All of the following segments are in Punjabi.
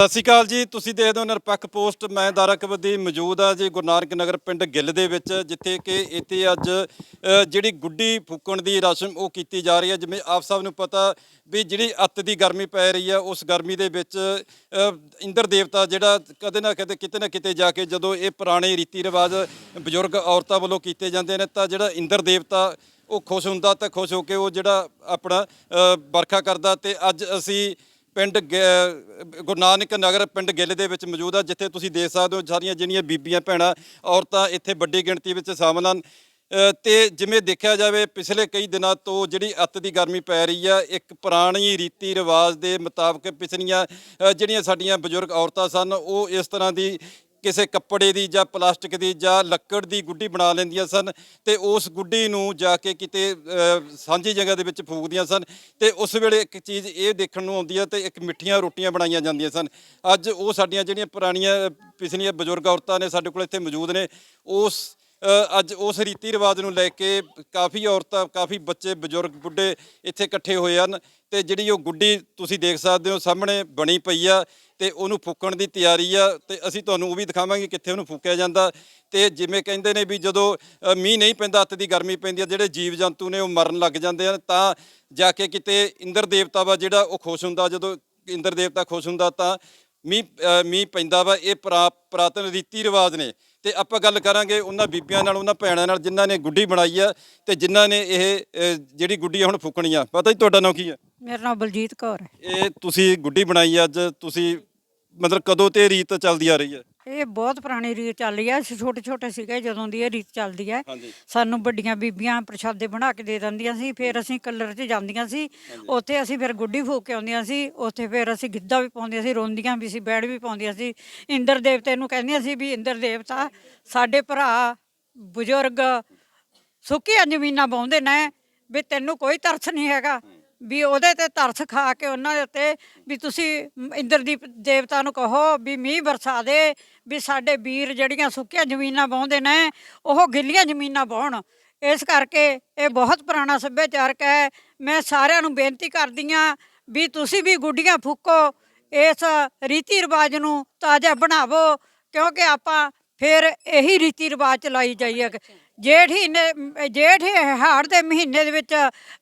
ਸਤਿ ਸ਼੍ਰੀ ਅਕਾਲ ਜੀ, ਤੁਸੀਂ ਦੇਖਦੇ ਹੋ ਨਿਰਪੱਖ ਪੋਸਟ। ਮੈਂ ਦਾਰਕਬਦੀ ਮੌਜੂਦ ਆ ਜੀ, ਗੁਰੂ ਨਾਨਕ ਨਗਰ ਪਿੰਡ ਗਿੱਲ ਦੇ ਵਿੱਚ, ਜਿੱਥੇ ਕਿ ਇੱਥੇ ਅੱਜ ਜਿਹੜੀ ਗੁੱਡੀ ਫੂਕਣ ਦੀ ਰਸਮ ਉਹ ਕੀਤੀ ਜਾ ਰਹੀ ਹੈ। ਜਿਵੇਂ ਆਪ ਸਭ ਨੂੰ ਪਤਾ ਵੀ ਜਿਹੜੀ ਅੱਤ ਦੀ ਗਰਮੀ ਪੈ ਰਹੀ ਹੈ, ਉਸ ਗਰਮੀ ਦੇ ਵਿੱਚ ਇੰਦਰ ਦੇਵਤਾ ਜਿਹੜਾ ਕਦੇ ਨਾ ਕਦੇ, ਕਿਤੇ ਨਾ ਕਿਤੇ ਜਾ ਕੇ ਜਦੋਂ ਇਹ ਪੁਰਾਣੇ ਰੀਤੀ ਰਿਵਾਜ ਬਜ਼ੁਰਗ ਔਰਤਾਂ ਵੱਲੋਂ ਕੀਤੇ ਜਾਂਦੇ ਨੇ, ਤਾਂ ਜਿਹੜਾ ਇੰਦਰ ਦੇਵਤਾ ਉਹ ਖੁਸ਼ ਹੁੰਦਾ, ਤਾਂ ਖੁਸ਼ ਹੋ ਕੇ ਉਹ ਜਿਹੜਾ ਆਪਣਾ ਵਰਖਾ ਕਰਦਾ। ਤੇ ਅੱਜ ਅਸੀਂ ਪਿੰਡ ਗ- ਗੁਰੂ ਨਾਨਕ ਨਗਰ ਪਿੰਡ ਗਿੱਲ ਦੇ ਵਿੱਚ ਮੌਜੂਦ ਆ ਜਿੱਥੇ ਤੁਸੀਂ ਦੇਖ ਸਕਦੇ ਹੋ ਸਾਰੀਆਂ ਜਿਹੜੀਆਂ ਬੀਬੀਆਂ ਭੈਣਾਂ ਔਰਤਾਂ ਇੱਥੇ ਵੱਡੀ ਗਿਣਤੀ ਵਿੱਚ ਸ਼ਾਮਲ ਹਨ। ਅ, ਤੇ ਜਿਵੇਂ ਦੇਖਿਆ ਜਾਵੇ ਪਿਛਲੇ ਕਈ ਦਿਨਾਂ ਤੋਂ ਜਿਹੜੀ ਅੱਤ ਦੀ ਗਰਮੀ ਪੈ ਰਹੀ ਆ ਇੱਕ ਪੁਰਾਣੀ ਰੀਤੀ ਰਿਵਾਜ ਦੇ ਮੁਤਾਬਕ ਪਿਛਲੀਆਂ ਜਿਹੜੀਆਂ ਸਾਡੀਆਂ ਬਜ਼ੁਰਗ ਔਰਤਾਂ ਸਨ ਉਹ ਇਸ ਤਰ੍ਹਾਂ ਦੀ ਕਿਸੇ ਕੱਪੜੇ ਦੀ ਜਾਂ ਪਲਾਸਟਿਕ ਦੀ ਜਾਂ ਲੱਕੜ ਦੀ ਗੁੱਡੀ ਬਣਾ ਲੈਂਦੀਆਂ ਸਨ ਤੇ ਉਸ ਗੁੱਡੀ ਨੂੰ ਜਾ ਕੇ ਕਿਤੇ ਸਾਂਝੀ ਜਗ੍ਹਾ ਦੇ ਵਿੱਚ ਫੂਕਦੀਆਂ ਸਨ ਤੇ ਉਸ ਵੇਲੇ ਇੱਕ ਚੀਜ਼ ਇਹ ਦੇਖਣ ਨੂੰ ਆਉਂਦੀ ਹੈ ਤੇ ਇੱਕ ਮਿੱਠੀਆਂ ਰੋਟੀਆਂ ਬਣਾਈਆਂ ਜਾਂਦੀਆਂ ਸਨ। ਅੱਜ ਉਹ ਸਾਡੀਆਂ ਜਿਹੜੀਆਂ ਪੁਰਾਣੀਆਂ, ਪਿਛਲੀਆਂ ਬਜ਼ੁਰਗ ਔਰਤਾਂ ਨੇ ਸਾਡੇ ਕੋਲ ਇੱਥੇ ਮੌਜੂਦ ਨੇ, ਉਸ ਅੱਜ ਉਸ ਰੀਤੀ ਰਿਵਾਜ ਨੂੰ ਲੈ ਕੇ ਕਾਫੀ ਔਰਤਾਂ, ਕਾਫੀ ਬੱਚੇ, ਬਜ਼ੁਰਗ, ਬੁੱਢੇ ਇੱਥੇ ਇਕੱਠੇ ਹੋਏ ਹਨ ਤੇ ਜਿਹੜੀ ਉਹ ਗੁੱਡੀ ਤੁਸੀਂ ਦੇਖ ਸਕਦੇ ਹੋ ਸਾਹਮਣੇ ਬਣੀ ਪਈ ਆ ਤੇ ਉਹਨੂੰ ਫੂਕਣ ਦੀ ਤਿਆਰੀ ਆ ਤੇ ਅਸੀਂ ਤੁਹਾਨੂੰ ਉਹ ਵੀ ਦਿਖਾਵਾਂਗੇ ਕਿੱਥੇ ਉਹਨੂੰ ਫੂਕਿਆ ਜਾਂਦਾ ਤੇ ਜਿਵੇਂ ਕਹਿੰਦੇ ਨੇ ਵੀ ਜਦੋਂ ਮੀਂਹ ਨਹੀਂ ਪੈਂਦਾ ਅੱਤ ਦੀ ਗਰਮੀ ਪੈਂਦੀ ਆ ਜਿਹੜੇ ਜੀਵ ਜੰਤੂ ਨੇ ਉਹ ਮਰਨ ਲੱਗ ਜਾਂਦੇ ਹਨ ਤਾਂ ਜਾ ਕੇ ਕਿਤੇ ਇੰਦਰ ਦੇਵਤਾ ਵਾ ਜਿਹੜਾ ਉਹ ਖੁਸ਼ ਹੁੰਦਾ ਜਦੋਂ ਇੰਦਰ ਦੇਵਤਾ ਖੁਸ਼ ਹੁੰਦਾ ਤਾਂ ਮੀਂਹ ਮੀਂਹ ਪੈਂਦਾ ਵਾ, ਇਹ ਪੁਰਾ- ਪੁਰਾਤਨ ਰੀਤੀ ਰਿਵਾਜ ਨੇ ਤੇ ਆਪਾਂ ਗੱਲ ਕਰਾਂਗੇ ਉਹਨਾਂ ਬੀਬੀਆਂ ਨਾਲ ਉਹਨਾਂ ਭੈਣਾਂ ਨਾਲ ਜਿਨ੍ਹਾਂ ਨੇ ਗੁੱਡੀ ਬਣਾਈ ਆ ਤੇ ਜਿਨ੍ਹਾਂ ਨੇ ਇਹ ਅ, ਜਿਹੜੀ ਗੁੱਡੀ ਆ ਹੁਣ ਫੂਕਣੀ ਆ ਪਤਾ ਜੀ ਤੁਹਾਡਾ ਨਾਮ ਕੀ ਆ? ਮੇਰਾ ਨਾਮ ਬਲਜੀਤ ਕੌਰ ਹੈ। ਇਹ ਤੁਸੀਂ ਗੁੱਡੀ ਬਣਾਈ ਆ ਅੱਜ ਤੁਸੀਂ ਮਤਲਬ ਕਦੋਂ ਤੇ ਰੀਤ ਚੱਲਦੀ ਆ ਰਹੀ ਹੈ ਇਹ ਬਹੁਤ ਪੁਰਾਣੀ ਰੀਤ ਚੱਲ ਰਹੀ ਹੈ। ਅਸੀਂ ਛੋਟੇ ਛੋਟੇ ਸੀਗੇ ਜਦੋਂ ਦੀ ਇਹ ਰੀਤ ਚੱਲਦੀ ਹੈ। ਹਾਂਜੀ। ਸਾਨੂੰ ਵੱਡੀਆਂ ਬੀਬੀਆਂ ਪ੍ਰਸ਼ਾਦੇ ਬਣਾ ਕੇ ਦੇ ਦਿੰਦੀਆਂ ਸੀ। ਫਿਰ ਅਸੀਂ ਕਲਰ 'ਚ ਜਾਂਦੀਆਂ ਸੀ। ਉੱਥੇ ਅਸੀਂ ਫਿਰ ਗੁੱਡੀ ਫੂਕ ਕੇ ਆਉਂਦੀਆਂ ਸੀ। ਉੱਥੇ ਫਿਰ ਅਸੀਂ ਗਿੱਧਾ ਵੀ ਪਾਉਂਦੀਆਂ ਸੀ ਰੋਂਦੀਆਂ ਵੀ ਸੀ ਬੈੜ ਵੀ ਪਾਉਂਦੀਆਂ ਸੀ। ਇੰਦਰ ਦੇਵਤੇ ਨੂੰ ਕਹਿੰਦੀਆਂ ਸੀ ਵੀ ਇੰਦਰ ਦੇਵਤਾ ਸਾਡੇ ਭਰਾ ਬਜ਼ੁਰਗ ਸੁੱਕੀਆਂ ਜ਼ਮੀਨਾਂ ਬਾਉਂਦੇ ਨੇ ਵੀ ਤੈਨੂੰ ਕੋਈ ਤਰਸ ਨਹੀਂ ਹੈਗਾ। ਵੀ ਉਹਦੇ ਤੇ ਤਰਸ ਖਾ ਕੇ ਉਹਨਾਂ ਦੇ ਉੱਤੇ ਵੀ ਤੁਸੀਂ ਮ- ਇੰਦਰਦੀਪ ਦੇਵਤਾ ਨੂੰ ਕਹੋ ਵੀ ਮੀਂਹ ਵਰਸਾ ਦੇ, ਵੀ ਸਾਡੇ ਵੀਰ ਜਿਹੜੀਆਂ ਸੁੱਕੀਆਂ ਜ਼ਮੀਨਾਂ ਬਾਉਂਦੇ ਨੇ, ਉਹ ਗਿੱਲੀਆਂ ਜ਼ਮੀਨਾਂ ਬਾਉਣ ਇਸ ਕਰਕੇ ਇਹ ਬਹੁਤ ਪੁਰਾਣਾ ਸੱਭਿਆਚਾਰਕ ਹੈ। ਮੈਂ ਸਾਰਿਆਂ ਨੂੰ ਬੇਨਤੀ ਕਰਦੀ ਹਾਂ ਵੀ ਤੁਸੀਂ ਵੀ ਗੁੱਡੀਆਂ ਫੂਕੋ, ਇਸ ਰੀਤੀ ਰਿਵਾਜ ਨੂੰ ਤਾਜ਼ਾ ਬਣਾਵੋ, ਕਿਉਂਕਿ ਆਪਾਂ ਫਿਰ ਇਹੀ ਰੀਤੀ ਰਿਵਾਜ ਚਲਾਈ ਜਾਈਏ। ਜੇਠ ਹੀ ਨੇ- ਜੇਠ ਹਾੜ ਦੇ ਮਹੀਨੇ ਦੇ ਵਿੱਚ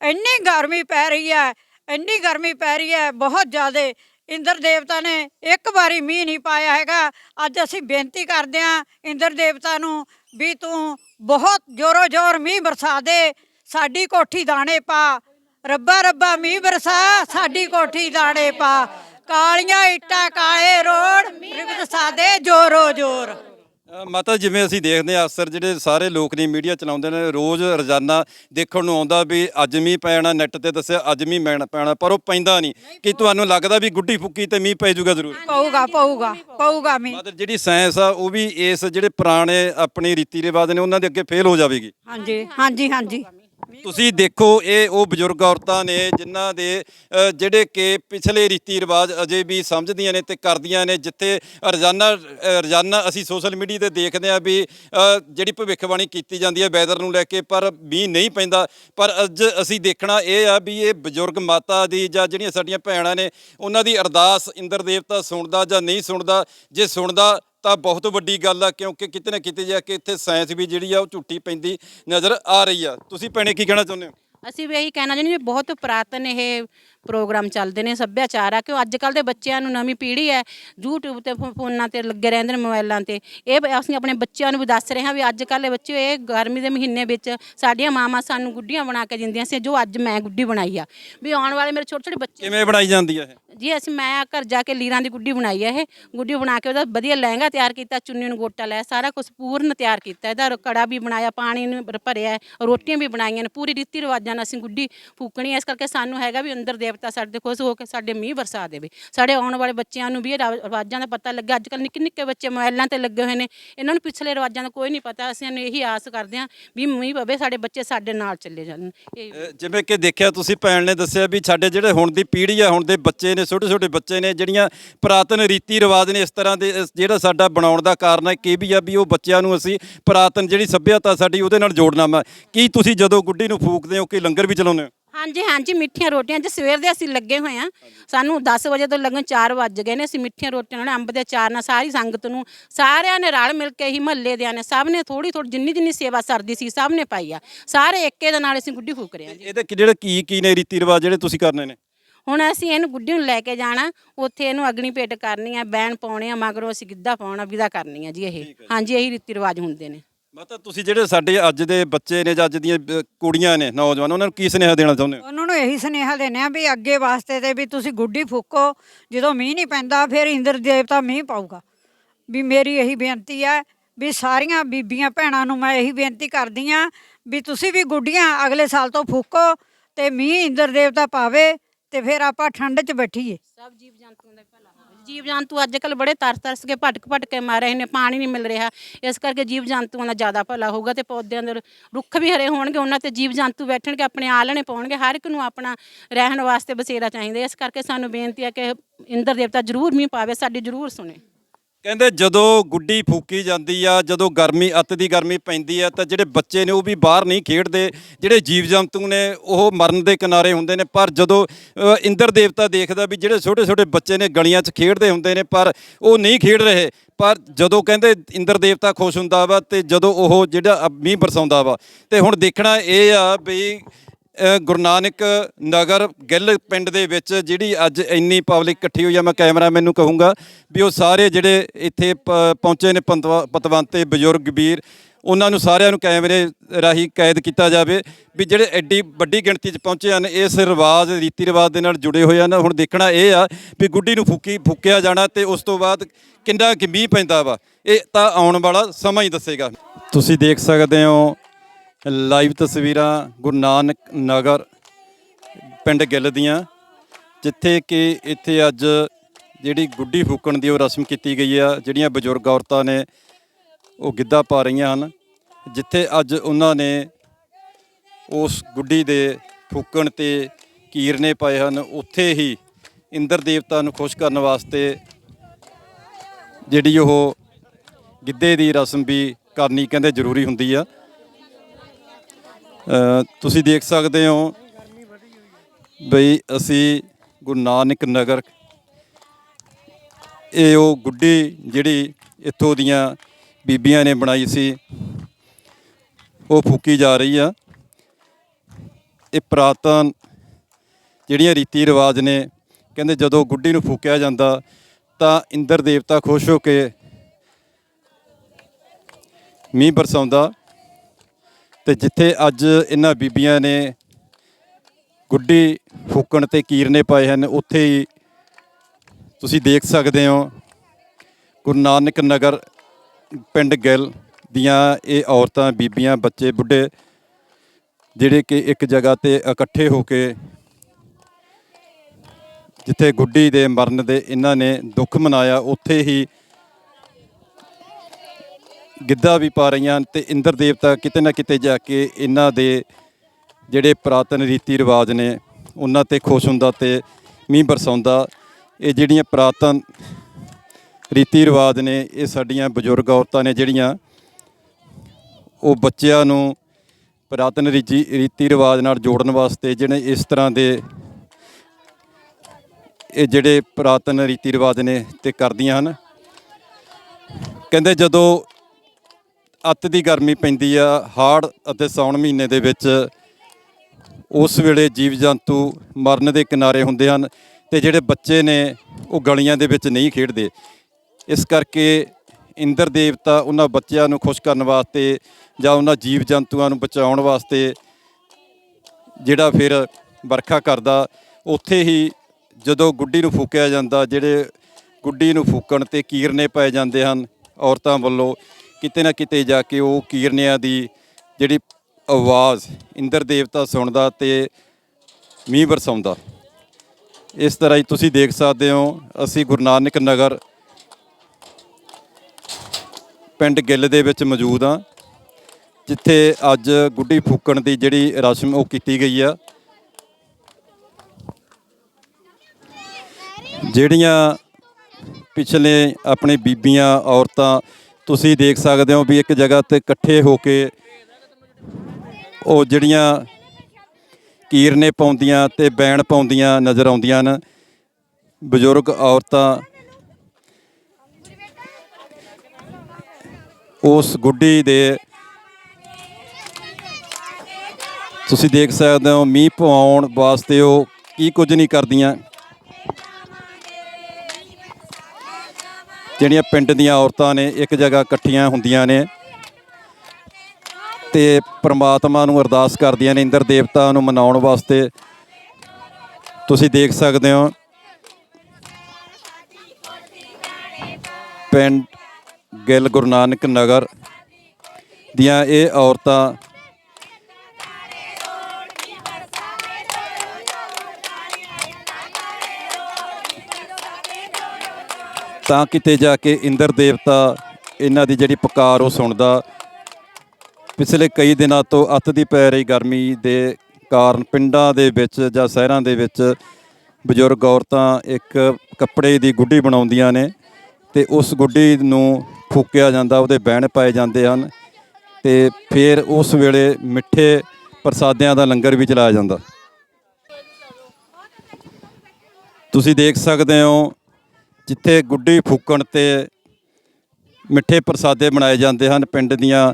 ਇੰਨੀ ਗਰਮੀ ਪੈ ਰਹੀ ਹੈ, ਇੰਨੀ ਗਰਮੀ ਪੈ ਰਹੀ ਹੈ, ਬਹੁਤ ਜ਼ਿਆਦਾ। ਇੰਦਰ ਦੇਵਤਾ ਨੇ ਇੱਕ ਵਾਰੀ ਮੀਂਹ ਨਹੀਂ ਪਾਇਆ ਹੈਗਾ। ਅੱਜ ਅਸੀਂ ਬੇਨਤੀ ਕਰਦੇ ਹਾਂ ਇੰਦਰ ਦੇਵਤਾ ਨੂੰ ਵੀ ਤੂੰ ਬਹੁਤ ਜ਼ੋਰੋ ਜ਼ੋਰ ਮੀਂਹ ਵਰਸਾ ਦੇ, ਸਾਡੀ ਕੋਠੀ ਦਾਣੇ ਪਾ। ਰੱਬਾ ਰੱਬਾ, ਮੀਂਹ ਵਰਸਾ ਸਾਡੀ ਕੋਠੀ ਦਾਣੇ ਪਾ। ਕਾਲੀਆਂ ਇੱਟਾਂ ਕਾਲੇ ਰੋਡ, ਮੀਂਹ ਵਰਸਾ ਦੇ ਜ਼ੋਰੋ ਜ਼ੋਰ ਮਾਤਾ ਜਿਵੇਂ ਅਸੀਂ ਦੇਖਦੇ ਆ ਅਕਸਰ ਜਿਹੜੇ ਸਾਰੇ ਲੋਕ ਨੇ ਮੀਡੀਆ ਚਲਾਉਂਦੇ ਨੇ ਰੋਜ਼ ਰੋਜ਼ਾਨਾ ਦੇਖਣ ਨੂੰ ਆਉਂਦਾ ਵੀ ਅੱਜ ਮੀਂਹ ਪੈਣਾ ਨੈੱਟ ਤੇ ਦੱਸਿਆ ਅੱਜ ਮੀਂਹ ਮੈਣ ਪੈਣਾ ਪਰ ਉਹ ਪੈਂਦਾ ਨਹੀਂ। ਕਿ ਤੁਹਾਨੂੰ ਲੱਗਦਾ ਵੀ ਗੁੱਡੀ ਫੁੱਕੀ ਤੇ ਮੀਂਹ ਪੈ ਜਾਊਗਾ ਜ਼ਰੂਰ? ਪਊਗਾ ਪਊਗਾ ਪਊਗਾ ਮੀਂਹ ਮਤਲਬ ਜਿਹੜੀ ਸਾਇੰਸ ਆ ਉਹ ਵੀ ਇਸ ਜਿਹੜੇ ਪੁਰਾਣੇ ਆਪਣੇ ਰੀਤੀ ਰਿਵਾਜ ਨੇ ਉਹਨਾਂ ਦੇ ਅੱਗੇ ਫੇਲ ਹੋ ਜਾਵੇਗੀ। ਹਾਂਜੀ ਹਾਂਜੀ ਹਾਂਜੀ। ਤੁਸੀਂ ਦੇਖੋ ਇਹ ਉਹ ਬਜ਼ੁਰਗ ਔਰਤਾਂ ਨੇ ਜਿਨ੍ਹਾਂ ਦੇ ਅ, ਜਿਹੜੇ ਕਿ ਪਿਛਲੇ ਰੀਤੀ ਰਿਵਾਜ ਅਜੇ ਵੀ ਸਮਝਦੀਆਂ ਨੇ ਤੇ ਕਰਦੀਆਂ ਨੇ ਜਿੱਥੇ ਰੋਜ਼ਾਨਾ ਅ, ਰੋਜ਼ਾਨਾ ਅਸੀਂ ਸੋਸ਼ਲ ਮੀਡੀਆ ਤੇ ਦੇਖਦੇ ਆ ਵੀ ਅ, ਜਿਹੜੀ ਭਵਿੱਖਬਾਣੀ ਕੀਤੀ ਜਾਂਦੀ ਹੈ ਵੈਦਰ ਨੂੰ ਲੈ ਕੇ ਪਰ ਮੀਂਹ ਨਹੀਂ ਪੈਂਦਾ। ਪਰ ਅੱਜ ਅਸੀਂ ਦੇਖਣਾ ਇਹ ਆ ਵੀ ਇਹ ਬਜ਼ੁਰਗ ਮਾਤਾ ਦੀ ਜਾਂ ਜਿਹੜੀਆਂ ਸਾਡੀਆਂ ਭੈਣਾਂ ਨੇ ਉਹਨਾਂ ਦੀ ਅਰਦਾਸ ਇੰਦਰ ਦੇਵਤਾ ਸੁਣਦਾ ਜਾਂ ਨਹੀਂ ਸੁਣਦਾ ਜੇ ਸੁਣਦਾ ਤਾਂ ਬਹੁਤ ਵੱਡੀ ਗੱਲ ਆ, ਕਿਉਂਕਿ ਕਿਤੇ ਨਾ ਕਿਤੇ ਜਾ ਕੇ ਇੱਥੇ ਸਾਇੰਸ ਵੀ ਜਿਹੜੀ ਆ ਉਹ ਝੂਠੀ ਪੈਂਦੀ ਨਜ਼ਰ ਆ ਰਹੀ ਆ। ਤੁਸੀਂ ਭੈਣੇ ਕੀ ਕਹਿਣਾ ਚਾਹੁੰਦੇ ਹੋ? ਅਸੀਂ ਵੀ ਇਹੀ ਕਹਿਣਾ ਚਾਹੁੰਦੇ ਹਾਂ ਵੀ ਬਹੁਤ ਪੁਰਾਤਨ ਇਹ ਪ੍ਰੋਗਰਾਮ ਚੱਲਦੇ ਨੇ ਸੱਭਿਆਚਾਰ ਆ ਕਿ ਅੱਜ ਕੱਲ ਦੇ ਬੱਚਿਆਂ ਨੂੰ ਨਵੀਂ ਪੀੜ੍ਹੀ ਹੈ YouTube ਤੇ ਫੋ- ਫੋਨਾਂ ਤੇ ਲੱਗੇ ਰਹਿੰਦੇ ਨੇ ਮੋਬਾਈਲਾਂ ਤੇ। ਇਹ ਬ- ਅਸੀਂ ਆਪਣੇ ਬੱਚਿਆਂ ਨੂੰ ਵੀ ਦੱਸ ਰਹੇ ਹਾਂ ਵੀ ਅੱਜ ਕੱਲ ਦੇ ਬੱਚੇ ਇਹ ਗਰਮੀ ਦੇ ਮਹੀਨੇ ਵਿੱਚ ਸਾਡੀਆਂ ਮਾਵਾਂ ਸਾਨੂੰ ਗੁੱਡੀਆਂ ਬਣਾ ਕੇ ਦਿੰਦੀਆਂ ਸੀ ਜੋ ਅੱਜ ਮੈਂ ਗੁੱਡੀ ਬਣਾਈ ਆ। ਵੀ ਆਉਣ ਵਾਲੇ ਮੇਰੇ ਛੋਟੇ ਛੋਟੇ ਬੱਚੇ ਕਿਵੇਂ ਬਣਾਈ ਜਾਂਦੀ ਆ ਇਹ? ਜੀ ਅਸੀਂ ਮੈਂ ਘਰ ਜਾ ਕੇ ਲੀਰਾਂ ਦੀ ਗੁੱਡੀ ਬਣਾਈ ਹੈ ਇਹ। ਗੁੱਡੀ ਬਣਾ ਕੇ ਉਹਦਾ ਵਧੀਆ ਲਹਿੰਗਾ ਤਿਆਰ ਕੀਤਾ ਚੁੰਨੀ ਨੂੰ ਗੋਟਾ ਲਾਇਆ ਸਾਰਾ ਕੁਝ ਪੂਰਨ ਤਿਆਰ ਕੀਤਾ। ਇਹਦਾ ਕੜਾ ਵੀ ਬਣਾਇਆ ਪਾਣੀ ਨੂੰ ਭਰ- ਭਰਿਆ ਹੈ, ਰੋਟੀਆਂ ਵੀ ਬਣਾਈਆਂ ਨੇ ਪੂਰੀ ਰੀਤੀ ਰਿਵਾਜਾਂ ਨਾਲ ਅਸੀਂ ਗੁੱਡੀ ਫੂਕਣੀ ਹੈ ਇਸ ਕਰਕੇ ਸਾਨੂੰ ਹੈਗਾ ਵੀ ਅੰਦਰ ਦੇਵਤਾ ਤਾਂ ਸਾਡੇ ਤੇ ਖੁਸ਼ ਹੋ ਕੇ ਸਾਡੇ ਮੀਂਹ ਵਰਸਾ ਦੇਵੇ। ਸਾਡੇ ਆਉਣ ਵਾਲੇ ਬੱਚਿਆਂ ਨੂੰ ਵੀ ਇਹ ਰਿਵਾ- ਰਿਵਾਜਾਂ ਦਾ ਪਤਾ ਲੱਗਾ। ਅੱਜ ਕੱਲ ਨਿੱਕੇ ਨਿੱਕੇ ਬੱਚੇ ਮੋਬਾਈਲਾਂ ਤੇ ਲੱਗੇ ਹੋਏ ਨੇ। ਇਹਨਾਂ ਨੂੰ ਪਿਛਲੇ ਰਿਵਾਜਾਂ ਦਾ ਕੋਈ ਨਹੀਂ ਪਤਾ। ਅਸੀਂ ਇਹਨੂੰ ਇਹੀ ਆਸ ਕਰਦੇ ਹਾਂ ਵੀ ਮੀਂਹ ਪਵੇ, ਸਾਡੇ ਬੱਚੇ ਸਾਡੇ ਨਾਲ ਚੱਲੇ ਜਾਣ। ਇਹ ਅਹ ਜਿਵੇਂ ਕਿ ਦੇਖਿਆ ਤੁਸੀਂ, ਭੈਣ ਨੇ ਦੱਸਿਆ ਵੀ ਸਾਡੇ ਜਿਹੜੇ ਹੁਣ ਦੀ ਪੀੜ੍ਹੀ ਆ, ਹੁਣ ਦੇ ਬੱਚੇ ਨੇ ਛੋਟੇ ਛੋਟੇ ਬੱਚੇ ਨੇ, ਜਿਹੜੀਆਂ ਪੁਰਾਤਨ ਰੀਤੀ ਰਿਵਾਜ ਨੇ, ਇਸ ਤਰ੍ਹਾਂ ਦੇ, ਇਸ- ਜਿਹੜਾ ਸਾਡਾ ਬਣਾਉਣ ਦਾ ਕਾਰਨ ਹੈ ਕਿ ਵੀ ਆ ਵੀ ਉਹ ਬੱਚਿਆਂ ਨੂੰ ਅਸੀਂ ਪੁਰਾਤਨ ਜਿਹੜੀ ਸੱਭਿਅਤਾ ਸਾਡੀ ਉਹਦੇ ਨਾਲ ਜੋੜਨਾ ਵਾ। ਕੀ ਤੁਸੀਂ ਜਦੋਂ ਗੁੱਡੀ ਨੂੰ ਫੂਕਦੇ ਹੋ, ਕਿ ਲੰਗਰ ਵੀ ਚਲਾਉਂਦੇ ਹੋ? ਹਾਂਜੀ ਹਾਂਜੀ ਮਿੱਠੀਆਂ ਰੋਟੀਆਂ ਅੱਜ ਸਵੇਰ ਦੇ ਅਸੀਂ ਲੱਗੇ ਹੋਏ ਆ ਸਾਨੂੰ 10 ਵਜੇ ਤੋਂ ਲੱਗਣ 4 ਵੱਜ ਗਏ ਨੇ ਅਸੀਂ ਮਿੱਠੀਆਂ ਰੋਟੀਆਂ ਨਾਲ ਅੰਬ ਦੇ ਚਾਰ ਨਾਲ ਸਾਰੀ ਸੰਗਤ ਨੂੰ ਸਾਰਿਆਂ ਨੇ ਰਲ ਮਿਲ ਕੇ ਹੀ ਮਹੱਲੇ ਦਿਆਂ ਨੇ। ਸਭ ਨੇ ਥੋੜੀ ਥੋੜੀ ਜਿੰਨੀ ਜਿੰਨੀ ਸੇਵਾ ਸਰਦੀ ਸੀ ਸਭ ਨੇ ਪਾਈ ਆ। ਸਾਰੇ ਇੱਕੇ ਦੇ ਨਾਲ ਅਸੀਂ ਗੁੱਡੀ ਫੂਕ ਰਹੇ ਆ ਜੀ। ਇਹਦੇ ਕੀ- ਜਿਹੜੇ ਕੀ ਕੀ ਨੇ ਰੀਤੀ ਰਿਵਾਜ ਜਿਹੜੇ ਤੁਸੀਂ ਕਰਨੇ ਨੇ? ਹੁਣ ਅਸੀਂ ਇਹਨੂੰ ਗੁੱਡੀ ਨੂੰ ਲੈ ਕੇ ਜਾਣਾ ਉੱਥੇ ਇਹਨੂੰ ਅਗਨੀ ਭੇਟ ਕਰਨੀ ਆ ਬੈਣ ਪਾਉਣੇ ਆ ਮਗਰੋਂ ਅਸੀਂ ਗਿੱਧਾ ਪਾਉਣਾ ਵਿਦਾ ਕਰਨੀ ਆ ਜੀ ਇਹ। ਹਾਂਜੀ ਇਹੀ ਰੀਤੀ ਰਿਵਾਜ ਹੁੰਦੇ ਨੇ। ਮਾਤਾ ਤੁਸੀਂ ਜਿਹੜੇ ਸਾਡੇ ਅੱਜ ਦੇ ਬੱਚੇ ਨੇ ਜਾਂ ਅੱਜ ਦੀਆਂ ਕੁੜੀਆਂ ਨੇ ਨੌਜਵਾਨ ਉਹਨਾਂ ਨੂੰ ਕੀ ਸੁਨੇਹਾ ਦੇਣਾ ਚਾਹੁੰਦੇ ਹੋ? ਉਹਨਾਂ ਨੂੰ ਇਹੀ ਸੁਨੇਹਾ ਦੇਣੇ ਆ ਵੀ ਅੱਗੇ ਵਾਸਤੇ ਤੇ ਵੀ ਤੁਸੀਂ ਗੁੱਡੀ ਫੂਕੋ ਜਦੋਂ ਮੀਂਹ ਨਹੀਂ ਪੈਂਦਾ ਫਿਰ ਇੰਦਰ ਦੇਵਤਾ ਮੀਂਹ ਪਾਊਗਾ। ਵੀ ਮੇਰੀ ਇਹੀ ਬੇਨਤੀ ਹੈ ਵੀ ਸਾਰੀਆਂ ਬੀਬੀਆਂ ਭੈਣਾਂ ਨੂੰ ਮੈਂ ਇਹੀ ਬੇਨਤੀ ਕਰਦੀ ਆ ਵੀ ਤੁਸੀਂ ਵੀ ਗੁੱਡੀਆਂ ਅਗਲੇ ਸਾਲ ਤੋਂ ਫੂਕੋ ਤੇ ਮੀਂਹ ਇੰਦਰ ਦੇਵਤਾ ਪਾਵੇ ਤੇ ਫਿਰ ਆਪਾਂ ਠੰਡ 'ਚ ਬੈਠੀਏ। ਸਭ ਜੀਵ ਜੰਤੂਆਂ ਦਾ ਭਲਾ। ਜੀਵ ਜੰਤੂ ਅੱਜ ਕੱਲ ਬੜੇ ਤਰਸ ਤਰਸ ਕੇ ਭਟਕ ਭਟਕ ਕੇ ਮਰ ਰਹੇ ਨੇ, ਪਾਣੀ ਨਹੀਂ ਮਿਲ ਰਿਹਾ। ਇਸ ਕਰਕੇ ਜੀਵ ਜੰਤੂਆਂ ਦਾ ਜ਼ਿਆਦਾ ਭਲਾ ਹੋਊਗਾ ਤੇ ਪੌਦਿਆਂ ਦੇ ਰੁੱਖ ਵੀ ਹਰੇ ਹੋਣਗੇ, ਉਹਨਾਂ ਤੇ ਜੀਵ ਜੰਤੂ ਬੈਠਣਗੇ, ਆਪਣੇ ਆਲਣੇ ਪਾਉਣਗੇ, ਹਰ ਇੱਕ ਨੂੰ ਆਪਣਾ ਰਹਿਣ ਵਾਸਤੇ ਬਸੇਰਾ ਚਾਹੀਦਾ। ਇਸ ਕਰਕੇ ਸਾਨੂੰ ਬੇਨਤੀ ਹੈ ਕਿ ਇੰਦਰ ਦੇਵਤਾ ਜ਼ਰੂਰ ਮੀਂਹ ਪਾਵੇ, ਸਾਡੀ ਜ਼ਰੂਰ ਸੁਣੇ। ਕਹਿੰਦੇ ਜਦੋਂ ਗੁੱਡੀ ਫੂਕੀ ਜਾਂਦੀ ਆ, ਜਦੋਂ ਗਰਮੀ, ਅੱਤ ਦੀ ਗਰਮੀ ਪੈਂਦੀ ਆ, ਤਾਂ ਜਿਹੜੇ ਬੱਚੇ ਨੇ ਉਹ ਵੀ ਬਾਹਰ ਨਹੀਂ ਖੇਡਦੇ। ਜਿਹੜੇ ਜੀਵ ਜੰਤੂ ਨੇ, ਉਹ ਮਰਨ ਦੇ ਕਿਨਾਰੇ ਹੁੰਦੇ ਨੇ। ਪਰ ਜਦੋਂ ਇੰਦਰ ਦੇਵਤਾ ਦੇਖਦਾ ਵੀ ਜਿਹੜੇ ਛੋਟੇ ਛੋਟੇ ਬੱਚੇ ਨੇ ਗਲੀਆਂ 'ਚ ਖੇਡਦੇ ਹੁੰਦੇ ਨੇ, ਪਰ ਉਹ ਨਹੀਂ ਖੇਡ ਰਹੇ। ਪਰ ਜਦੋਂ ਕਹਿੰਦੇ ਇੰਦਰ ਦੇਵਤਾ ਖੁਸ਼ ਹੁੰਦਾ ਵਾ, ਤੇ ਜਦੋਂ ਉਹ ਜਿਹੜਾ ਮੀਂਹ ਬਰਸਾਉਂਦਾ ਵਾ, ਤੇ ਹੁਣ ਦੇਖਣਾ ਇਹ ਆ ਵੀ ਗੁਰੂ ਨਾਨਕ ਨਗਰ ਗਿੱਲ ਪਿੰਡ ਦੇ ਵਿੱਚ ਜਿਹੜੀ ਅੱਜ ਇੰਨੀ ਪਬਲਿਕ ਇਕੱਠੀ ਹੋਈ ਆ, ਮੈਂ ਕੈਮਰਾਮੈਨ ਨੂੰ ਕਹੂੰਗਾ ਵੀ ਉਹ ਸਾਰੇ ਜਿਹੜੇ ਇੱਥੇ ਪ- ਪਹੁੰਚੇ ਨੇ ਪੰਤਵਾ- ਪਤਵੰਤੇ, ਬਜ਼ੁਰਗ, ਵੀਰ, ਉਹਨਾਂ ਨੂੰ ਸਾਰਿਆਂ ਨੂੰ ਕੈਮਰੇ ਰਾਹੀਂ ਕੈਦ ਕੀਤਾ ਜਾਵੇ ਵੀ ਜਿਹੜੇ ਐਡੀ ਵੱਡੀ ਗਿਣਤੀ 'ਚ ਪਹੁੰਚੇ ਹਨ, ਇਸ ਰਿਵਾਜ, ਰੀਤੀ ਰਿਵਾਜ ਦੇ ਨਾਲ ਜੁੜੇ ਹੋਏ ਹਨ। ਹੁਣ ਦੇਖਣਾ ਇਹ ਆ ਵੀ ਗੁੱਡੀ ਨੂੰ ਫੂਕੀ, ਫੂਕਿਆ ਜਾਣਾ ਤੇ ਉਸ ਤੋਂ ਬਾਅਦ ਕਿੰਨਾ ਕਿ ਮੀਂਹ ਪੈਂਦਾ ਵਾ, ਇਹ ਤਾਂ ਆਉਣ ਵਾਲਾ ਸਮਾਂ ਹੀ ਦੱਸੇਗਾ। ਤੁਸੀਂ ਦੇਖ ਸਕਦੇ ਹੋ ਲਾਈਵ ਤਸਵੀਰਾਂ ਗੁਰੂ ਨਾਨਕ ਨਗਰ ਪਿੰਡ ਗਿੱਲ ਦੀਆਂ, ਜਿੱਥੇ ਕਿ ਇੱਥੇ ਅੱਜ ਜਿਹੜੀ ਗੁੱਡੀ ਫੂਕਣ ਦੀ ਉਹ ਰਸਮ ਕੀਤੀ ਗਈ ਆ, ਜਿਹੜੀਆਂ ਬਜ਼ੁਰਗ ਔਰਤਾਂ ਨੇ ਉਹ ਗਿੱਧਾ ਪਾ ਰਹੀਆਂ ਹਨ, ਜਿੱਥੇ ਅੱਜ ਉਹਨਾਂ ਨੇ ਉਸ ਗੁੱਡੀ ਦੇ ਫੂਕਣ ਤੇ ਕੀਰਨੇ ਪਾਏ ਹਨ। ਉੱਥੇ ਹੀ ਇੰਦਰ ਦੇਵਤਾ ਨੂੰ ਖੁਸ਼ ਕਰਨ ਵਾਸਤੇ ਜਿਹੜੀ ਉਹ ਗਿੱਧੇ ਦੀ ਰਸਮ ਵੀ ਕਰਨੀ ਕਹਿੰਦੇ ਜ਼ਰੂਰੀ ਹੁੰਦੀ ਆ। ਤੁਸੀਂ ਦੇਖ ਸਕਦੇ ਹੋ ਬਈ ਅਸੀਂ ਗੁਰੂ ਨਾਨਕ ਨਗਰ, ਇਹ ਉਹ ਗੁੱਡੀ ਜਿਹੜੀ ਇੱਥੋਂ ਦੀਆਂ ਬੀਬੀਆਂ ਨੇ ਬਣਾਈ ਸੀ, ਉਹ ਫੂਕੀ ਜਾ ਰਹੀ ਆ। ਇਹ ਪ੍ਰਾਤਨ ਜਿਹੜੀਆਂ ਰੀਤੀ ਰਿਵਾਜ ਨੇ, ਕਹਿੰਦੇ ਜਦੋਂ ਗੁੱਡੀ ਨੂੰ ਫੂਕਿਆ ਜਾਂਦਾ ਤਾਂ ਇੰਦਰ ਦੇਵਤਾ ਖੁਸ਼ ਹੋ ਕੇ ਮੀਂਹ ਬਰਸਾਉਂਦਾ। ਤੇ ਜਿੱਥੇ ਅੱਜ ਇਹਨਾਂ ਬੀਬੀਆਂ ਨੇ ਗੁੱਡੀ ਫੂਕਣ ਤੇ ਕੀਰਨੇ ਪਾਏ ਹਨ, ਉੱਥੇ ਹੀ ਤੁਸੀਂ ਦੇਖ ਸਕਦੇ ਹੋ ਗੁਰੂ ਨਾਨਕ ਨਗਰ ਪਿੰਡ ਗਿੱਲ ਦੀਆਂ ਇਹ ਔਰਤਾਂ, ਬੀਬੀਆਂ, ਬੱਚੇ, ਬੁੱਢੇ ਜਿਹੜੇ ਕਿ ਇੱਕ ਜਗ੍ਹਾ ਤੇ ਇਕੱਠੇ ਹੋ ਕੇ ਜਿੱਥੇ ਗੁੱਡੀ ਦੇ ਮਰਨ ਦੇ ਇਹਨਾਂ ਨੇ ਦੁੱਖ ਮਨਾਇਆ, ਉੱਥੇ ਹੀ ਗਿੱਧਾ ਵੀ ਪਾ ਰਹੀਆਂ ਹਨ ਤੇ ਇੰਦਰ ਦੇਵਤਾ ਕਿਤੇ ਨਾ ਕਿਤੇ ਜਾ ਕੇ ਇਹਨਾਂ ਦੇ ਜਿਹੜੇ ਪ੍ਰਾਤਨ ਰੀਤੀ ਰਿਵਾਜ ਨੇ, ਉਹਨਾਂ ਤੇ ਖੁਸ਼ ਹੁੰਦਾ ਤੇ ਮੀਂਹ ਬਰਸਾਉਂਦਾ। ਇਹ ਜਿਹੜੀਆਂ ਪ੍ਰਾਤਨ ਰੀਤੀ ਰਿਵਾਜ ਨੇ, ਇਹ ਸਾਡੀਆਂ ਬਜ਼ੁਰਗ ਔਰਤਾਂ ਨੇ ਜਿਹੜੀਆਂ, ਉਹ ਬੱਚਿਆਂ ਨੂੰ ਪ੍ਰਾਤਨ ਰੀਤੀ ਰੀਤੀ ਰਿਵਾਜ ਨਾਲ ਜੋੜਨ ਵਾਸਤੇ ਜਿਹੜੇ ਇਸ ਤਰ੍ਹਾਂ ਦੇ ਇਹ ਜਿਹੜੇ ਪ੍ਰਾਤਨ ਰੀਤੀ ਰਿਵਾਜ ਨੇ, ਤੇ ਕਰਦੀਆਂ ਹਨ। ਕਹਿੰਦੇ ਜਦੋਂ ਅੱਤ ਦੀ ਗਰਮੀ ਪੈਂਦੀ ਆ, ਹਾੜ ਅਤੇ ਸਾਉਣ ਮਹੀਨੇ ਦੇ ਵਿੱਚ ਉਸ ਵੇਲੇ ਜੀਵ ਜੰਤੂ ਮਰਨ ਦੇ ਕਿਨਾਰੇ ਹੁੰਦੇ ਹਨ ਤੇ ਜਿਹੜੇ ਬੱਚੇ ਨੇ ਉਹ ਗਲੀਆਂ ਦੇ ਵਿੱਚ ਨਹੀਂ ਖੇਡਦੇ। ਇਸ ਕਰਕੇ ਇੰਦਰ ਦੇਵਤਾ ਉਹਨਾਂ ਬੱਚਿਆਂ ਨੂੰ ਖੁਸ਼ ਕਰਨ ਵਾਸਤੇ ਜਾਂ ਉਹਨਾਂ ਜੀਵ ਜੰਤੂਆਂ ਨੂੰ ਬਚਾਉਣ ਵਾਸਤੇ ਜਿਹੜਾ ਫਿਰ ਵਰਖਾ ਕਰਦਾ, ਉੱਥੇ ਹੀ ਜਦੋਂ ਗੁੱਡੀ ਨੂੰ ਫੂਕਿਆ ਜਾਂਦਾ, ਜਿਹੜੇ ਗੁੱਡੀ ਨੂੰ ਫੂਕਣ ਤੇ ਕੀਰਨੇ ਪਾਏ ਜਾਂਦੇ ਹਨ ਔਰਤਾਂ ਵੱਲੋਂ ਕਿਤੇ ਨਾ ਕਿਤੇ ਜਾ ਕੇ ਉਹ ਕੀਰਨਿਆਂ ਦੀ ਜਿਹੜੀ ਆਵਾਜ਼ ਇੰਦਰ ਦੇਵਤਾ ਸੁਣਦਾ ਤੇ ਮੀਂਹ ਵਰਸਾਉਂਦਾ। ਇਸ ਤਰ੍ਹਾਂ ਹੀ ਤੁਸੀਂ ਦੇਖ ਸਕਦੇ ਹੋ, ਅਸੀਂ ਗੁਰੂ ਨਾਨਕ ਨਗਰ ਪਿੰਡ ਗਿੱਲ ਦੇ ਵਿੱਚ ਮੌਜੂਦ ਹਾਂ, ਜਿੱਥੇ ਅੱਜ ਗੁੱਡੀ ਫੂਕਣ ਦੀ ਜਿਹੜੀ ਰਸਮ ਉਹ ਕੀਤੀ ਗਈ ਆ। ਜਿਹੜੀਆਂ ਪਿਛਲੇ ਆਪਣੇ ਬੀਬੀਆਂ, ਔਰਤਾਂ ਤੁਸੀਂ ਦੇਖ ਸਕਦੇ ਹੋ ਵੀ ਇੱਕ ਜਗ੍ਹਾ ਤੇ ਇਕੱਠੇ ਹੋ ਕੇ ਉਹ ਜਿਹੜੀਆਂ ਕੀਰਨੇ ਪਾਉਂਦੀਆਂ ਤੇ ਬੈਣ ਪਾਉਂਦੀਆਂ ਨਜ਼ਰ ਆਉਂਦੀਆਂ ਹਨ। ਬਜ਼ੁਰਗ ਔਰਤਾਂ ਉਸ ਗੁੱਡੀ ਦੇ ਤੁਸੀਂ ਦੇਖ ਸਕਦੇ ਹੋ ਮੀਂਹ ਪਵਾਉਣ ਵਾਸਤੇ ਉਹ ਕੀ ਕੁਝ ਨਹੀਂ ਕਰਦੀਆਂ। ਜਿਹੜੀਆਂ ਪਿੰਡ ਦੀਆਂ ਔਰਤਾਂ ਨੇ, ਇੱਕ ਜਗ੍ਹਾ ਇਕੱਠੀਆਂ ਹੁੰਦੀਆਂ ਨੇ ਤੇ ਪ੍ਰਮਾਤਮਾ ਨੂੰ ਅਰਦਾਸ ਕਰਦੀਆਂ ਨੇ, ਇੰਦਰ ਦੇਵਤਾ ਨੂੰ ਮਨਾਉਣ ਵਾਸਤੇ। ਤੁਸੀਂ ਦੇਖ ਸਕਦੇ ਹੋ, ਪਿੰਡ ਗਿੱਲ ਗੁਰੂ ਨਾਨਕ ਨਗਰ ਦੀਆਂ ਇਹ ਔਰਤਾਂ ਤਾਂ ਕਿਤੇ ਜਾ ਕੇ ਇੰਦਰ ਦੇਵਤਾ ਇਹਨਾਂ ਦੀ ਜਿਹੜੀ ਪੁਕਾਰ ਉਹ ਸੁਣਦਾ। ਪਿਛਲੇ ਕਈ ਦਿਨਾਂ ਤੋਂ ਅੱਤ ਦੀ ਪੈ ਰਹੀ ਗਰਮੀ ਦੇ ਕਾਰਨ ਪਿੰਡਾਂ ਦੇ ਵਿੱਚ ਜਾਂ ਸ਼ਹਿਰਾਂ ਦੇ ਵਿੱਚ ਬਜ਼ੁਰਗ ਔਰਤਾਂ ਇੱਕ ਕੱਪੜੇ ਦੀ ਗੁੱਡੀ ਬਣਾਉਂਦੀਆਂ ਨੇ ਤੇ ਉਸ ਗੁੱਡੀ ਨੂੰ ਫੂਕਿਆ ਜਾਂਦਾ, ਉਹਦੇ ਬਹਿਣ ਪਾਏ ਜਾਂਦੇ ਹਨ ਤੇ ਫਿਰ ਉਸ ਵੇਲੇ ਮਿੱਠੇ ਪ੍ਰਸਾਦਿਆਂ ਦਾ ਲੰਗਰ ਵੀ ਚਲਾਇਆ ਜਾਂਦਾ। ਤੁਸੀਂ ਦੇਖ ਸਕਦੇ ਹੋ ਜਿੱਥੇ ਗੁੱਡੀ ਫੂਕਣ ਤੇ ਮਿੱਠੇ ਪ੍ਰਸਾਦੇ ਬਣਾਏ ਜਾਂਦੇ ਹਨ, ਪਿੰਡ ਦੀਆਂ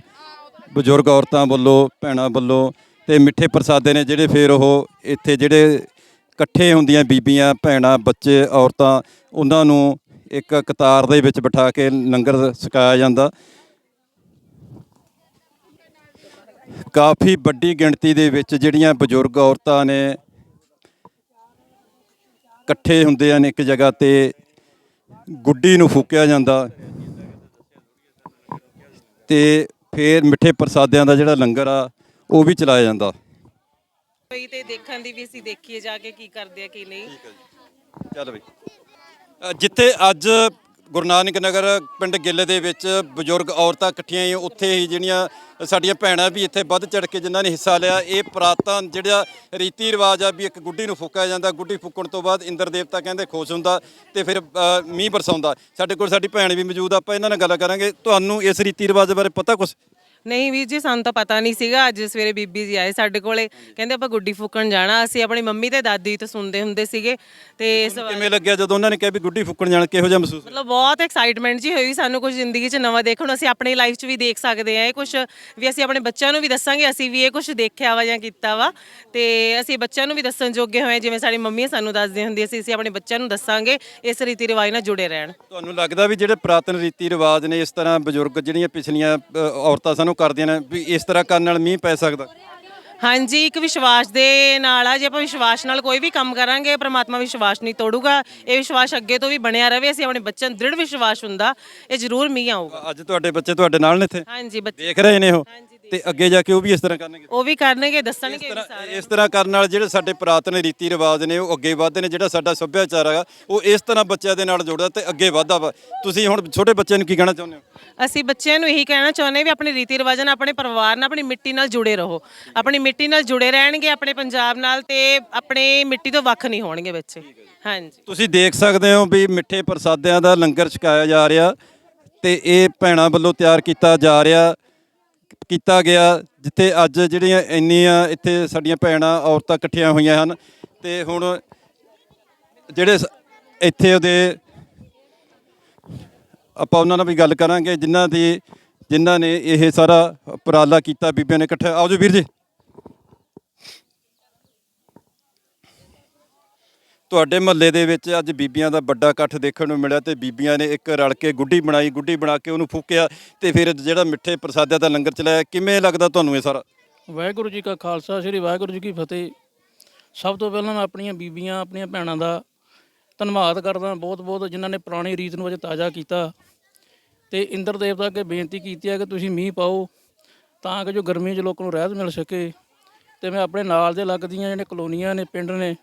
ਬਜ਼ੁਰਗ ਔਰਤਾਂ ਵੱਲੋਂ, ਭੈਣਾਂ ਵੱਲੋਂ ਤੇ ਮਿੱਠੇ ਪ੍ਰਸਾਦੇ ਨੇ ਜਿਹੜੇ ਫਿਰ ਉਹ ਇੱਥੇ ਜਿਹੜੇ ਇਕੱਠੇ ਹੁੰਦੀਆਂ ਬੀਬੀਆਂ, ਭੈਣਾਂ, ਬੱਚੇ, ਔਰਤਾਂ, ਉਹਨਾਂ ਨੂੰ ਇੱਕ ਕਤਾਰ ਦੇ ਵਿੱਚ ਬਿਠਾ ਕੇ ਲੰਗਰ ਛਕਾਇਆ ਜਾਂਦਾ। ਕਾਫੀ ਵੱਡੀ ਗਿਣਤੀ ਦੇ ਵਿੱਚ ਜਿਹੜੀਆਂ ਬਜ਼ੁਰਗ ਔਰਤਾਂ ਨੇ ਇਕੱਠੇ ਹੁੰਦੇ ਹਨ ਇੱਕ ਜਗ੍ਹਾ ਤੇ ਗੁੱਡੀ ਨੂੰ ਫੂਕਿਆ ਜਾਂਦਾ। ਤੇ ਫਿਰ ਮਿੱਠੇ ਪ੍ਰਸਾਦਿਆਂ ਦਾ ਜਿਹੜਾ ਲੰਗਰ ਆ ਉਹ ਵੀ ਚਲਾਇਆ ਜਾਂਦਾ। ਪਈ ਤੇ ਦੇਖਣ ਦੀ ਵੀ ਅਸੀਂ ਦੇਖੀਏ ਜਾ ਕੇ ਕੀ ਕਰਦੇ ਆ ਕੀ ਨਹੀਂ। ਚੱਲ ਬਈ। ਅ, ਜਿੱਥੇ ਅੱਜ ਗੁਰੂ ਨਾਨਕ ਨਗਰ ਪਿੰਡ ਗਿੱਲ ਦੇ ਵਿੱਚ ਬਜ਼ੁਰਗ ਔਰਤਾਂ ਇਕੱਠੀਆਂ ਹੀ ਉੱਥੇ ਹੀ ਜਿਹੜੀਆਂ ਸਾਡੀਆਂ ਭੈਣਾਂ ਵੀ ਇੱਥੇ ਵੱਧ ਚੜ ਕੇ ਜਿਨ੍ਹਾਂ ਨੇ ਹਿੱਸਾ ਲਿਆ, ਇਹ ਪ੍ਰਾਤਨ ਜਿਹੜਾ ਰੀਤੀ ਰਿਵਾਜ ਆ ਵੀ ਇੱਕ ਗੁੱਡੀ ਨੂੰ ਫੂਕਿਆ ਜਾਂਦਾ, ਗੁੱਡੀ ਫੂਕਣ ਤੋਂ ਬਾਅਦ ਇੰਦਰ ਦੇਵਤਾ ਕਹਿੰਦੇ ਖੁਸ਼ ਹੁੰਦਾ ਤੇ ਫਿਰ ਮੀਂਹ ਬਰਸਾਉਂਦਾ। ਸਾਡੇ ਕੋਲ ਸਾਡੀ ਭੈਣ ਵੀ ਮੌਜੂਦ ਆਪਾਂ ਇਹਨਾਂ ਨਾਲ ਗੱਲ ਕਰਾਂਗੇ। ਤੁਹਾਨੂੰ ਇਸ ਰੀਤੀ ਰਿਵਾਜ ਬਾਰੇ ਪਤਾ ਕੁਛ? ਨਹੀਂ ਵੀਰ ਜੀ ਸਾਨੂੰ ਤਾਂ ਪਤਾ ਨਹੀਂ ਸੀਗਾ ਅੱਜ ਸਵੇਰੇ ਬੀਬੀ ਜੀ ਆਏ ਸਾਡੇ ਕੋਲੇ। ਕਹਿੰਦੇ ਆਪਾਂ ਗੁੱਡੀ ਫੂਕਣ ਜਾਣਾ ਅਸੀਂ ਆਪਣੀ ਮੰਮੀ ਤੇ ਦਾਦੀ ਤੋਂ ਸੁਣਦੇ ਹੁੰਦੇ ਸੀਗੇ। ਤੇ ਇਸ ਵਾਰ ਕਿਵੇਂ ਲੱਗਿਆ ਜਦੋਂ ਉਹਨਾਂ ਨੇ ਕਿਹਾ ਵੀ ਗੁੱਡੀ ਫੂਕਣ ਜਾਣ ਕਿਹੋ ਜਿਹਾ ਮਹਿਸੂਸ ਮਤਲਬ ਬਹੁਤ ਐਕਸਾਈਟਮੈਂਟ ਜੀ ਹੋਈ ਸਾਨੂੰ ਕੁਝ ਜ਼ਿੰਦਗੀ 'ਚ ਨਵਾਂ ਦੇਖਣ ਨੂੰ। ਅਸੀਂ ਆਪਣੀ ਲਾਈਫ 'ਚ ਵੀ ਦੇਖ ਸਕਦੇ ਆ ਇਹ ਕੁਝ ਵੀ ਅਸੀਂ ਆਪਣੇ ਬੱਚਿਆਂ ਨੂੰ ਵੀ ਦੱਸਾਂਗੇ ਅਸੀਂ ਵੀ ਇਹ ਕੁਝ ਦੇਖਿਆ ਵਾ ਜਾਂ ਕੀਤਾ ਵਾ। ਤੇ ਅਸੀਂ ਬੱਚਿਆਂ ਨੂੰ ਵੀ ਦੱਸਣ ਜੋਗੇ ਹੋਏ ਜਿਵੇਂ ਸਾਡੀ ਮੰਮੀ ਸਾਨੂੰ ਦੱਸਦੀ ਹੁੰਦੀ ਸੀ ਅਸੀਂ ਆਪਣੇ ਬੱਚਿਆਂ ਨੂੰ ਦੱਸਾਂਗੇ ਇਸ ਰੀਤੀ ਰਿਵਾਜ ਨਾਲ ਜੁੜੇ ਰਹਿਣ। ਤੁਹਾਨੂੰ ਲੱਗਦਾ ਵੀ ਜਿਹੜੇ ਪ੍ਰਾਤਨ ਰੀਤੀ ਰਿਵਾਜ ਨੇ ਇਸ ਤਰ੍ਹਾਂ ਬਜ਼ੁਰਗ ਜਿਹੜੀਆਂ ਪਿਛਲੀਆਂ ਅ, ਔਰਤਾਂ ਸਾਨੂੰ ਕਰਦੀਆਂ ਨੇ ਵੀ ਇਸ ਤਰ੍ਹਾਂ ਕਰਨ ਨਾਲ ਮੀਂਹ ਪੈ ਸਕਦਾ। ਹਾਂਜੀ ਇੱਕ ਵਿਸ਼ਵਾਸ ਦੇ ਨਾਲ ਆ ਜੇ ਆਪਾਂ ਵਿਸ਼ਵਾਸ ਨਾਲ ਕੋਈ ਵੀ ਕੰਮ ਕਰਾਂਗੇ ਪ੍ਰਮਾਤਮਾ ਵਿਸ਼ਵਾਸ ਨਹੀਂ ਤੋੜੂਗਾ। ਇਹ ਵਿਸ਼ਵਾਸ ਅੱਗੇ ਤੋਂ ਵੀ ਬਣਿਆ ਰਵੇ ਅਸੀਂ ਆਪਣੇ ਬੱਚਿਆਂ ਨੂੰ ਦ੍ਰਿੜ ਵਿਸ਼ਵਾਸ ਹੁੰਦਾ ਇਹ ਜ਼ਰੂਰ ਮੀਂਹ ਆਊਗਾ। ਅੱਜ ਤੁਹਾਡੇ ਬੱਚੇ ਤੁਹਾਡੇ ਨਾਲ ਨੇ ਇੱਥੇ? ਹਾਂਜੀ ਬੱਚੇ ਦੇਖ ਰਹੇ ਨੇ ਉਹ? ਤੇ ਅੱਗੇ ਜਾ ਕੇ ਉਹ ਵੀ ਇਸ ਤਰ੍ਹਾਂ ਕਰਨਗੇ? ਉਹ ਵੀ ਕਰਨਗੇ ਦੱਸਣਗੇ ਵੀ ਸਾਰੇ ਇਸ ਤਰ੍ਹਾਂ ਕਰਨ ਨਾਲ ਜਿਹੜੇ ਸਾਡੇ ਪ੍ਰਾਤਨ ਰੀਤੀ ਰਿਵਾਜ ਨੇ ਉਹ ਅੱਗੇ ਵਧਦੇ ਨੇ ਜਿਹੜਾ ਸਾਡਾ ਸੱਭਿਆਚਾਰ ਹੈਗਾ ਉਹ ਇਸ ਤਰ੍ਹਾਂ ਬੱਚਿਆਂ ਦੇ ਨਾਲ ਜੁੜਦਾ ਤੇ ਅੱਗੇ ਵਧਦਾ ਵਾ। ਤੁਸੀਂ ਹੁਣ ਛੋਟੇ ਬੱਚਿਆਂ ਨੂੰ ਕੀ ਕਹਿਣਾ ਚਾਹੁੰਦੇ ਹੋ? ਅਸੀਂ ਬੱਚਿਆਂ ਨੂੰ ਇਹੀ ਕਹਿਣਾ ਚਾਹੁੰਦੇ ਵੀ ਆਪਣੇ ਰੀਤੀ ਰਿਵਾਜਾਂ ਨਾਲ ਆਪਣੇ ਪਰਿਵਾਰ ਨਾਲ ਆਪਣੀ ਮਿੱਟੀ ਨਾਲ ਜੁੜੇ ਰਹੋ। ਆਪਣੀ ਮਿੱਟੀ ਨਾਲ ਜੁੜੇ ਰਹਿਣਗੇ ਆਪਣੇ ਪੰਜਾਬ ਨਾਲ ਤੇ ਆਪਣੇ ਮਿੱਟੀ ਤੋਂ ਵੱਖ ਨਹੀਂ ਹੋਣਗੇ ਬੱਚੇ। ਹਾਂਜੀ। ਤੁਸੀਂ ਦੇਖ ਸਕਦੇ ਹੋ ਵੀ ਮਿੱਠੇ ਪ੍ਰਸਾਦਿਆਂ ਦਾ ਲੰਗਰ ਛਕਾਇਆ ਜਾ ਰਿਹਾ ਤੇ ਇਹ ਭੈਣਾਂ ਵੱਲੋਂ ਤਿਆਰ ਕੀਤਾ ਜਾ ਰਿਹਾ। ਕੀਤਾ ਗਿਆ, ਜਿੱਥੇ ਅੱਜ ਜਿਹੜੀਆਂ ਇੰਨੀਆਂ ਇੱਥੇ ਸਾਡੀਆਂ ਭੈਣਾਂ, ਔਰਤਾਂ ਇਕੱਠੀਆਂ ਹੋਈਆਂ ਹਨ ਤੇ ਹੁਣ ਜਿਹੜੇ ਸ- ਇੱਥੇ ਉਹਦੇ ਆਪਾਂ ਉਹਨਾਂ ਨਾਲ ਵੀ ਗੱਲ ਕਰਾਂਗੇ, ਜਿਨ੍ਹਾਂ ਦੀ, ਜਿਨ੍ਹਾਂ ਨੇ ਇਹ ਸਾਰਾ ਉਪਰਾਲਾ ਕੀਤਾ, ਬੀਬੀਆਂ ਨੇ ਇਕੱਠਾ, ਆਓ ਜੀ ਵੀਰ ਜੀ। ਤੁਹਾਡੇ ਮਹੱਲੇ ਦੇ ਵਿੱਚ ਅੱਜ ਬੀਬੀਆਂ ਦਾ ਵੱਡਾ ਇਕੱਠ ਦੇਖਣ ਨੂੰ ਮਿਲਿਆ ਤੇ ਬੀਬੀਆਂ ਨੇ ਇੱਕ ਰਲ ਕੇ ਗੁੱਡੀ ਬਣਾਈ, ਗੁੱਡੀ ਬਣਾ ਕੇ ਉਹਨੂੰ ਫੂਕਿਆ ਤੇ ਫਿਰ ਜਿਹੜਾ ਮਿੱਠੇ ਪ੍ਰਸਾਦਿਆਂ ਦਾ ਲੰਗਰ ਚਲਾਇਆ, ਕਿਵੇਂ ਲੱਗਦਾ ਤੁਹਾਨੂੰ ਇਹ ਸਾਰਾ? ਵਾਹਿਗੁਰੂ ਜੀ ਕਾ ਖਾਲਸਾ, ਸ੍ਰੀ ਵਾਹਿਗੁਰੂ ਜੀ ਕੀ ਫਤਿਹ। ਸਭ ਤੋਂ ਪਹਿਲਾਂ ਮੈਂ ਆਪਣੀਆਂ ਬੀਬੀਆਂ, ਆਪਣੀਆਂ ਭੈਣਾਂ ਦਾ ਧੰਨਵਾਦ ਕਰਦਾ ਬਹੁਤ ਬਹੁਤ ਜਿਨ੍ਹਾਂ ਨੇ ਪੁਰਾਣੀ ਰੀਤ ਨੂੰ ਅਜੇ ਤਾਜ਼ਾ ਕੀਤਾ। ਤੇ ਇੰਦਰ ਦੇਵਤਾ ਅੱਗੇ ਬੇਨਤੀ ਕੀਤੀ ਹੈ ਕਿ ਤੁਸੀਂ ਮੀਂਹ ਪਾਓ ਤਾਂ ਕਿ ਜੋ ਗਰਮੀ 'ਚ ਲੋਕਾਂ ਨੂੰ ਰਹਿਤ ਮਿਲ ਸਕੇ। ਤੇ ਮੈਂ ਆਪਣੇ ਨਾਲ ਦੇ ਲੱਗਦੀਆਂ ਜਿਹੜੇ ਕਲੋਨੀਆਂ ਨੇ, ਪਿੰਡ ਨੇ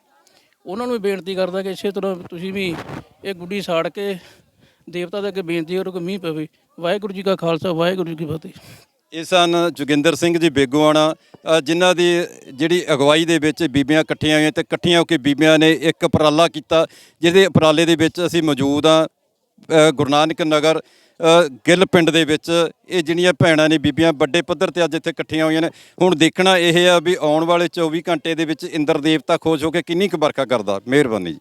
ਉਹਨਾਂ ਨੂੰ ਵੀ ਬੇਨਤੀ ਕਰਦਾ ਕਿ ਇਸੇ ਤਰ੍ਹਾਂ ਤੁਸੀਂ ਵੀ ਇਹ ਗੁੱਡੀ ਸਾੜ ਕੇ ਦੇਵਤਾ ਦੇ ਅੱਗੇ ਬੇਨਤੀ ਕਰੋ ਕਿ ਮੀਂਹ ਪਵੇ। ਵਾਹਿਗੁਰੂ ਜੀ ਕਾ ਖਾਲਸਾ, ਵਾਹਿਗੁਰੂ ਜੀ ਕੀ ਫਤਿਹ। ਇਹ ਸਨ ਜੋਗਿੰਦਰ ਸਿੰਘ ਜੀ ਬੇਗੋਆਣਾ ਜਿਨ੍ਹਾਂ ਦੀ ਜਿਹੜੀ ਅਗਵਾਈ ਦੇ ਵਿੱਚ ਬੀਬੀਆਂ ਇਕੱਠੀਆਂ ਹੋਈਆਂ ਤੇ ਇਕੱਠੀਆਂ ਹੋ ਕੇ ਬੀਬੀਆਂ ਨੇ ਇੱਕ ਉਪਰਾਲਾ ਕੀਤਾ, ਜਿਹਦੇ ਉਪਰਾਲੇ ਦੇ ਵਿੱਚ ਅਸੀਂ ਮੌਜੂਦ ਆ ਗੁਰੂ ਨਾਨਕ ਨਗਰ ਗਿੱਲ ਪਿੰਡ ਦੇ ਵਿੱਚ ਇਹ ਜਿਹੜੀਆਂ ਭੈਣਾਂ ਨੇ, ਬੀਬੀਆਂ, ਵੱਡੇ ਪੱਧਰ ਤੇ ਅੱਜ ਇੱਥੇ ਇਕੱਠੀਆਂ ਹੋਈਆਂ ਨੇ। ਹੁਣ ਦੇਖਣਾ ਇਹ ਆ ਵੀ ਆਉਣ ਵਾਲੇ 24 ਘੰਟੇ ਦੇ ਵਿੱਚ ਇੰਦਰ ਦੇਵਤਾ ਖੁਸ਼ ਹੋ ਕੇ ਕਿੰਨੀ ਕੁ ਵਰਖਾ ਕਰਦਾ, ਮਿਹਰਬਾਨੀ ਜੀ।